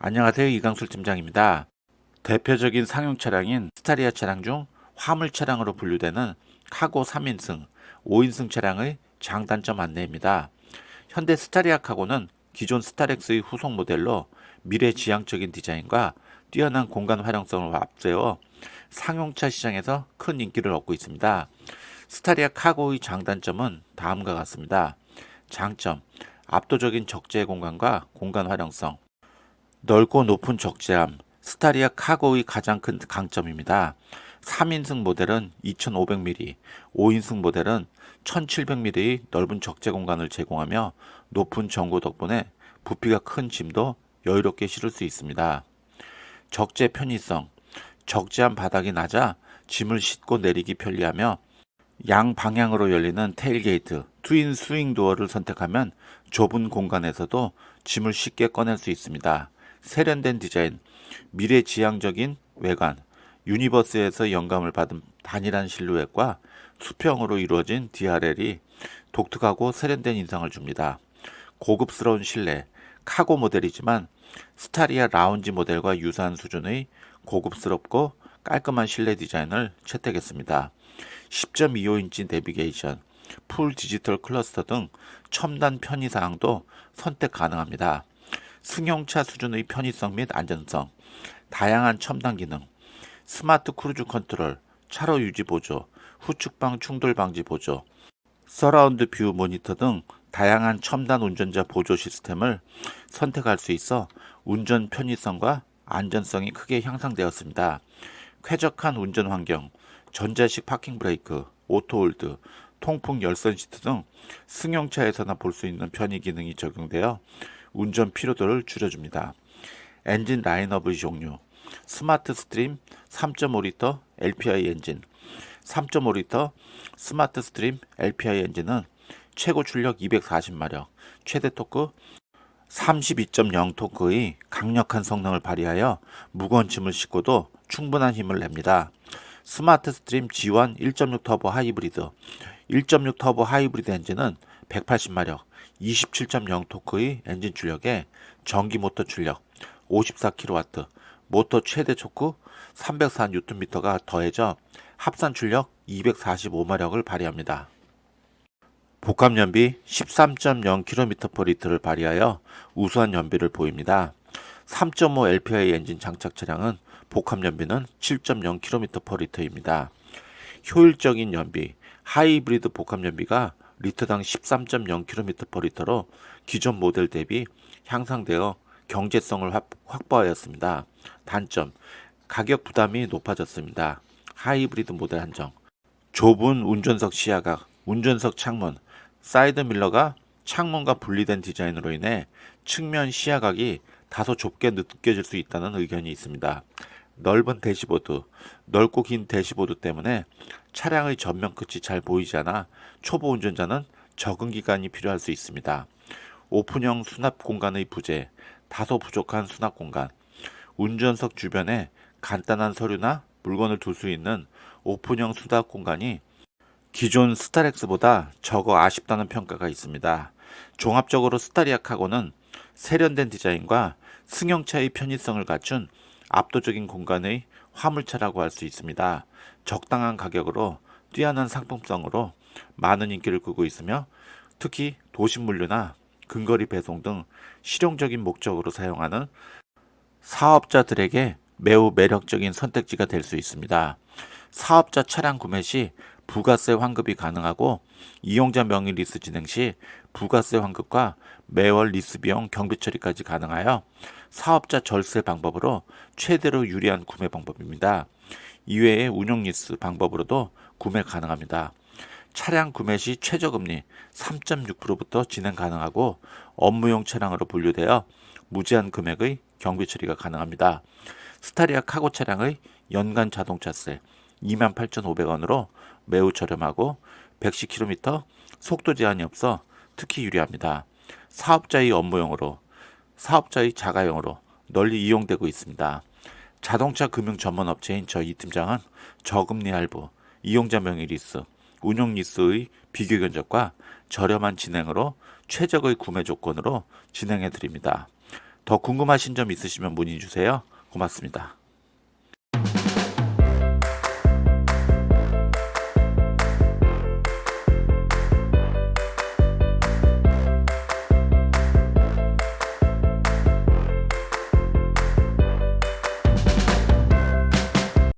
안녕하세요. 이강술 팀장입니다. 대표적인 상용 차량인 스타리아 차량 중 화물 차량으로 분류되는 카고 3인승, 5인승 차량의 장단점 안내입니다. 현대 스타리아 카고는 기존 스타렉스의 후속 모델로 미래 지향적인 디자인과 뛰어난 공간 활용성을 앞세워 상용차 시장에서 큰 인기를 얻고 있습니다. 스타리아 카고의 장단점은 다음과 같습니다. 장점, 압도적인 적재 공간과 공간 활용성, 넓고 높은 적재함, 스타리아 카고의 가장 큰 강점입니다. 3인승 모델은 2500mm, 5인승 모델은 1700mm의 넓은 적재 공간을 제공하며 높은 전고 덕분에 부피가 큰 짐도 여유롭게 실을 수 있습니다. 적재 편의성, 적재한 바닥이 낮아 짐을 싣고 내리기 편리하며 양 방향으로 열리는 테일게이트, 트윈 스윙 도어를 선택하면 좁은 공간에서도 짐을 쉽게 꺼낼 수 있습니다. 세련된 디자인, 미래지향적인 외관, 유니버스에서 영감을 받은 단일한 실루엣과 수평으로 이루어진 DRL이 독특하고 세련된 인상을 줍니다. 고급스러운 실내, 카고 모델이지만 스타리아 라운지 모델과 유사한 수준의 고급스럽고 깔끔한 실내 디자인을 채택했습니다. 10.25인치 내비게이션, 풀 디지털 클러스터 등 첨단 편의 사항도 선택 가능합니다. 승용차 수준의 편의성 및 안전성, 다양한 첨단 기능, 스마트 크루즈 컨트롤, 차로 유지 보조, 후측방 충돌 방지 보조, 서라운드 뷰 모니터 등 다양한 첨단 운전자 보조 시스템을 선택할 수 있어 운전 편의성과 안전성이 크게 향상되었습니다. 쾌적한 운전 환경, 전자식 파킹 브레이크, 오토홀드, 통풍 열선 시트 등 승용차에서나 볼 수 있는 편의 기능이 적용되어 운전 피로도를 줄여줍니다. 엔진 라인업의 종류 스마트 스트림 3.5리터 LPI 엔진 3.5리터 스마트 스트림 LPI 엔진은 최고 출력 240마력, 최대 토크 32.0 토크의 강력한 성능을 발휘하여 무거운 짐을 싣고도 충분한 힘을 냅니다. 스마트 스트림 G1 1.6 터보 하이브리드 1.6 터보 하이브리드 엔진은 180마력, 27.0 토크의 엔진 출력에 전기 모터 출력 54kW, 모터 최대 토크 304Nm가 더해져 합산 출력 245마력을 발휘합니다. 복합 연비 13.0km/L를 발휘하여 우수한 연비를 보입니다. 3.5 LPI 엔진 장착 차량은 복합 연비는 7.0km/L입니다. 효율적인 연비 하이브리드 복합 연비가 리터당 13.0km/L로 기존 모델 대비 향상되어 경제성을 확- 확보하였습니다. 단점 가격 부담이 높아졌습니다. 하이브리드 모델 한정 좁은 운전석 시야각, 운전석 창문, 사이드 밀러가 창문과 분리된 디자인으로 인해 측면 시야각이 다소 좁게 느껴질 수 있다는 의견이 있습니다. 넓은 대시보드, 넓고 긴 대시보드 때문에 차량의 전면 끝이 잘 보이지 않아 초보 운전자는 적응 기간이 필요할 수 있습니다. 오픈형 수납 공간의 부재, 다소 부족한 수납 공간, 운전석 주변에 간단한 서류나 물건을 둘 수 있는 오픈형 수납 공간이 기존 스타렉스보다 적어 아쉽다는 평가가 있습니다. 종합적으로 스타리아 카고는 세련된 디자인과 승용차의 편의성을 갖춘 압도적인 공간의 화물차라고 할 수 있습니다. 적당한 가격으로 뛰어난 상품성으로 많은 인기를 끌고 있으며 특히 도심 물류나 근거리 배송 등 실용적인 목적으로 사용하는 사업자들에게 매우 매력적인 선택지가 될 수 있습니다. 사업자 차량 구매 시 부가세 환급이 가능하고 이용자 명의 리스 진행 시 부가세 환급과 매월 리스 비용 경비 처리까지 가능하여 사업자 절세 방법으로 최대로 유리한 구매 방법입니다. 이외에 운용 리스 방법으로도 구매 가능합니다. 차량 구매 시 최저금리 3.6%부터 진행 가능하고 업무용 차량으로 분류되어 무제한 금액의 경비 처리가 가능합니다. 스타리아 카고 차량의 연간 자동차세 28,500원으로 매우 저렴하고 110km 속도 제한이 없어 특히 유리합니다. 사업자의 업무용으로 사업자의 자가용으로 널리 이용되고 있습니다. 자동차 금융 전문 업체인 저이 팀장은 저금리 할부, 이용자 명의 리스, 운용 리스의 비교 견적과 저렴한 진행으로 최적의 구매 조건으로 진행해 드립니다. 더 궁금하신 점 있으시면 문의 주세요. 고맙습니다.